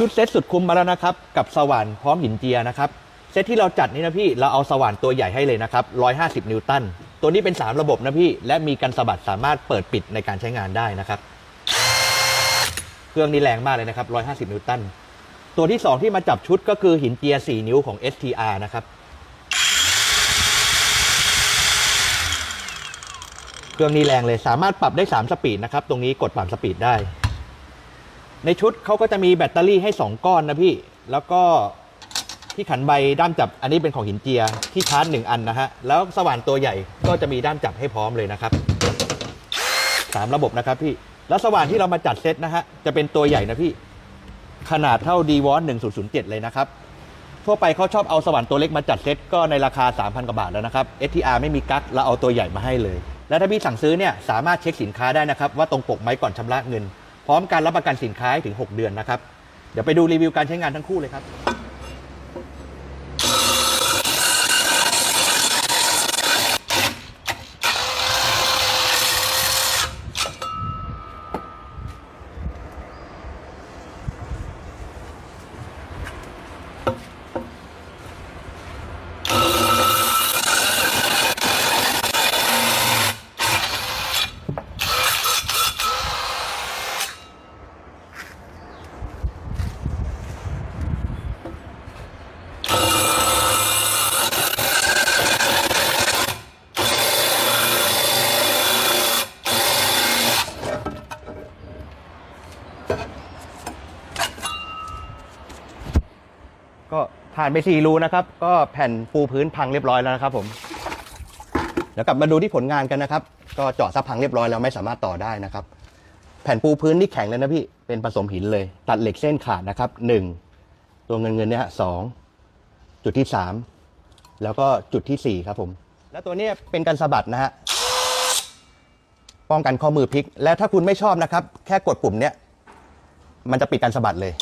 ชุดเซตสุดคุ้มมาแล้วนะครับ กับสว่านพร้อมหินเจียนะครับ เซตที่เราจัดนี่นะพี่ เราเอาสว่านตัวใหญ่ให้เลยนะครับ 150 นิวตัน ตัวนี้เป็น 3 ระบบนะพี่ และมีกันสะบัดสามารถเปิดปิดในการใช้งานได้นะครับ เครื่องนี้แรงมากเลยนะครับ 150 นิวตัน ตัวที่ 2 ที่มาจับชุดก็คือหินเจีย 4 นิ้วของ STR นะครับ เครื่องนี้แรงเลย สามารถปรับได้ 3 สปีดนะครับ ตรงนี้กดปรับสปีดได้ ในชุดเขาก็จะมีแบตเตอรี่ให้ 2 ก้อนนะพี่ แล้วก็ที่ขันใบด้ามจับอันนี้เป็นของหินเจียที่ชาร์จ1อันนะฮะ แล้วสว่านตัวใหญ่ก็จะมีด้ามจับให้พร้อมเลยนะครับ 3 ระบบนะครับพี่ แล้วสว่านที่เรามาจัดเซตนะฮะ จะเป็นตัวใหญ่นะพี่ ขนาดเท่า d w a t 1007 เลยนะครับ ทั่วไปเขาชอบเอาสว่านตัวเล็กมาจัดเซตก็ในราคา 3,000กว่าบาทแล้วนะครับ STR ไม่มีกั๊กเราเอาตัวใหญ่มาให้เลย และถ้าพี่สั่งซื้อเนี่ยสามารถเช็คสินค้าได้นะครับว่าตรงปกไหมก่อนชำระเงิน พร้อมการรับประกันสินค้าถึง 6 เดือนนะครับ เดี๋ยวไปดูรีวิวการใช้งานทั้งคู่เลยครับ ก็ผ่านไปสี่รูนะครับ ก็แผ่นปูพื้นพังเรียบร้อยแล้วนะครับ ผมเดี๋ยวกลับมาดูที่ผลงานกันนะครับ ก็เจาะซับพังเรียบร้อยแล้วไม่สามารถต่อได้นะครับ แผ่นปูพื้นนี่แข็งเลยนะพี่เป็นผสมหินเลย ตัดเหล็กเส้นขาดนะครับหนึ่งตัวเงินเงินเนี่ยสองจุดที่สามแล้วก็จุดที่สี่ครับผม แล้วตัวนี้เป็นกันสะบัดนะฮะป้องกันข้อมือพลิก และถ้าคุณไม่ชอบนะครับ แค่กดปุ่มเนี้ยมันจะปิดการสะบัดเลย